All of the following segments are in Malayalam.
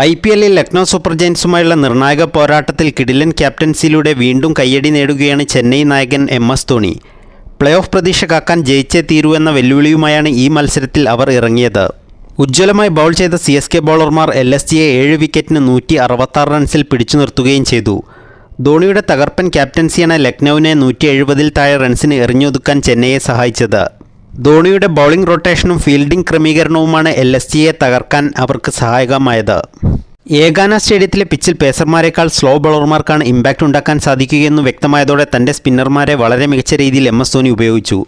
ഐ പി എല്ലിൽ ലക്നൗ സൂപ്പർ ജയൻസുമായുള്ള നിർണായക പോരാട്ടത്തിൽ കിഡിലൻ ക്യാപ്റ്റൻസിയിലൂടെ വീണ്ടും കയ്യടി നേടുകയാണ് ചെന്നൈ നായകൻ M S Dhoni. Play off പ്രതീക്ഷ കാക്കാൻ ജയിച്ചേ തീരൂ എന്ന വെല്ലുവിളിയുമായാണ് ഈ മത്സരത്തിൽ അവർ ഇറങ്ങിയത്. ഉജ്ജ്വലമായി ബൗൾ ചെയ്ത സി എസ് കെ ബൗളർമാർ എൽ എസ് ജിയെ ഏഴ് വിക്കറ്റിന് നൂറ്റി അറുപത്താറ് റൺസിൽ പിടിച്ചു നിർത്തുകയും ചെയ്തു. ധോണിയുടെ തകർപ്പൻ ക്യാപ്റ്റൻസിയാണ് ലക്നൌവിനെ നൂറ്റി എഴുപതിൽ താഴെ റൺസിന് എറിഞ്ഞൊതുക്കാൻ ചെന്നൈയെ സഹായിച്ചത്. ധോണിയുടെ ബൗളിംഗ് റൊട്ടേഷനും ഫീൽഡിംഗ് ക്രമീകരണവുമാണ് എൽ എസ് ജിയെ തകർക്കാൻ അവർക്ക് സഹായകമായത്. ഏകാന സ്റ്റേഡിയത്തിലെ പിച്ചിൽ പേസർമാരെക്കാൾ സ്ലോ ബൗളർമാർക്കാണ് ഇമ്പാക്റ്റ് ഉണ്ടാക്കാൻ സാധിക്കുകയെന്ന് വ്യക്തമായതോടെ തന്റെ സ്പിന്നർമാരെ വളരെ മികച്ച രീതിയിൽ എം എസ് ധോണി ഉപയോഗിച്ചു.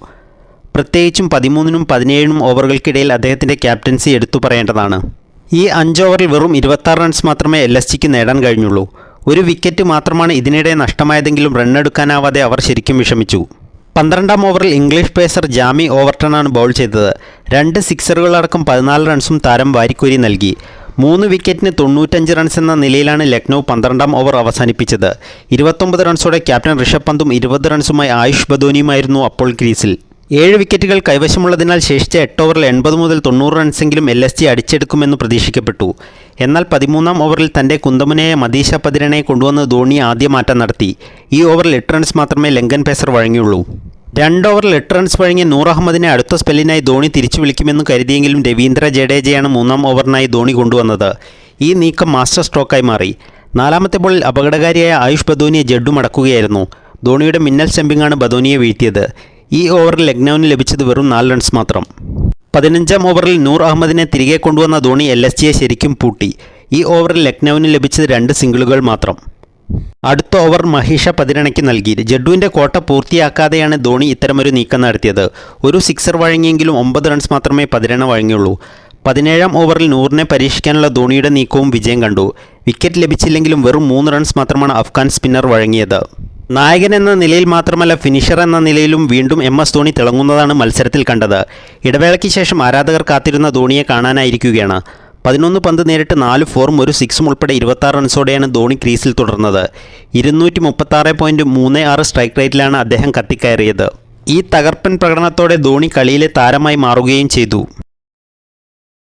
പ്രത്യേകിച്ചും പതിമൂന്നിനും പതിനേഴിനും ഓവറുകൾക്കിടയിൽ അദ്ദേഹത്തിന്റെ ക്യാപ്റ്റൻസി എടുത്തു പറയേണ്ടതാണ്. ഈ അഞ്ച് ഓവറിൽ വെറും ഇരുപത്താറ് റൺസ് മാത്രമേ എൽ എസ് ജിക്ക് നേടാൻ കഴിഞ്ഞുള്ളൂ. ഒരു വിക്കറ്റ് മാത്രമാണ് ഇതിനിടെ നഷ്ടമായതെങ്കിലും റണ്ണെടുക്കാനാവാതെ അവർ ശരിക്കും വിഷമിച്ചു. പന്ത്രണ്ടാം ഓവറിൽ ഇംഗ്ലീഷ് പേസർ ജാമി ഓവർട്ടണാണ് ബൗൾ ചെയ്തത്. രണ്ട് സിക്സറുകളടക്കം പതിനാല് റൺസും താരം വാരിക്കോരി നൽകി. മൂന്ന് വിക്കറ്റിന് തൊണ്ണൂറ്റഞ്ച് റൺസ് എന്ന നിലയിലാണ് ലക്നൗ പന്ത്രണ്ടാം ഓവർ അവസാനിപ്പിച്ചത്. ഇരുപത്തൊമ്പത് റൺസോടെ ക്യാപ്റ്റൻ ഋഷഭ് പന്തും ഇരുപത് റൺസുമായി ആയുഷ് ബദോനിയുമായിരുന്നു അപ്പോൾ ക്രീസിൽ. ഏഴ് വിക്കറ്റുകൾ കൈവശമുള്ളതിനാൽ ശേഷിച്ച എട്ട് ഓവറിൽ എൺപത് മുതൽ തൊണ്ണൂറ് റൺസെങ്കിലും എൽ എസ് ജി അടിച്ചെടുക്കുമെന്ന് പ്രതീക്ഷിക്കപ്പെട്ടു. എന്നാൽ പതിമൂന്നാം ഓവറിൽ തന്റെ കുന്തമുനയായ മദീഷ പതിരനെ കൊണ്ടുവന്ന് ധോണി ആദ്യ മാറ്റം നടത്തി. ഈ ഓവറിൽ എട്ട് റൺസ് മാത്രമേ ലങ്കൻ പേസർ വഴങ്ങിയുള്ളൂ. രണ്ട് ഓവറിൽ എട്ട് റൺസ് വഴങ്ങിയ നൂർ അഹമ്മദിനെ അടുത്ത സ്പെല്ലിനായി ധോണി തിരിച്ചു വിളിക്കുമെന്ന് കരുതിയെങ്കിലും രവീന്ദ്ര ജഡേജയാണ് മൂന്നാം ഓവറിനായി ധോണി കൊണ്ടുവന്നത്. ഈ നീക്കം മാസ്റ്റർ സ്ട്രോക്കായി മാറി. നാലാമത്തെ ബോളിൽ അപകടകാരിയായ ആയുഷ് ബദോനിയെ ജഡ്ഡു മടക്കുകയായിരുന്നു. ധോണിയുടെ മിന്നൽ സ്റ്റമ്പിങ്ങാണ് ബദോനിയെ വീഴ്ത്തിയത്. ഈ ഓവറിൽ ലക്നൌവിന് ലഭിച്ചത് വെറും നാല് റൺസ് മാത്രം. പതിനഞ്ചാം ഓവറിൽ നൂർ അഹമ്മദിനെ തിരികെ കൊണ്ടുവന്ന ധോണി എൽ എസ് ജിയെ ശരിക്കും പൂട്ടി. ഈ ഓവറിൽ ലക്നൌവിന് ലഭിച്ചത് രണ്ട് സിംഗിളുകൾ മാത്രം. അടുത്ത ഓവർ മഹീഷ പതിരണയ്ക്ക് നൽകി. ജഡ്ഡുവിന്റെ കോട്ട പൂർത്തിയാക്കാതെയാണ് ധോണി ഇത്തരമൊരു നീക്കം നടത്തിയത്. ഒരു സിക്സർ വഴങ്ങിയെങ്കിലും ഒമ്പത് റൺസ് മാത്രമേ പതിരണ വഴങ്ങിയുള്ളൂ. പതിനേഴാം ഓവറിൽ നൂറിനെ പരീക്ഷിക്കാനുള്ള ധോണിയുടെ നീക്കവും വിജയം കണ്ടു. വിക്കറ്റ് ലഭിച്ചില്ലെങ്കിലും വെറും മൂന്ന് റൺസ് മാത്രമാണ് അഫ്ഗാൻ സ്പിന്നർ വഴങ്ങിയത്. നായകൻ എന്ന നിലയിൽ മാത്രമല്ല ഫിനിഷർ എന്ന നിലയിലും വീണ്ടും എം എസ് ധോണി തിളങ്ങുന്നതാണ് മത്സരത്തിൽ കണ്ടത്. ഇടവേളയ്ക്ക് ശേഷം ആരാധകർ കാത്തിരുന്ന ധോണിയെ കാണാനായിരിക്കുകയാണ്. പതിനൊന്ന് പന്ത് നേരിട്ട് നാല് ഫോറും ഒരു സിക്സും ഉൾപ്പെടെ ഇരുപത്താറ് റൺസോടെയാണ് ധോണി ക്രീസിൽ തുടർന്നത്. ഇരുന്നൂറ്റി മുപ്പത്താറ് പോയിന്റ് മൂന്ന് ആറ് സ്ട്രൈക്ക് റേറ്റിലാണ് അദ്ദേഹം കത്തിക്കയറിയത്. ഈ തകർപ്പൻ പ്രകടനത്തോടെ ധോണി കളിയിലെ താരമായി മാറുകയും ചെയ്തു.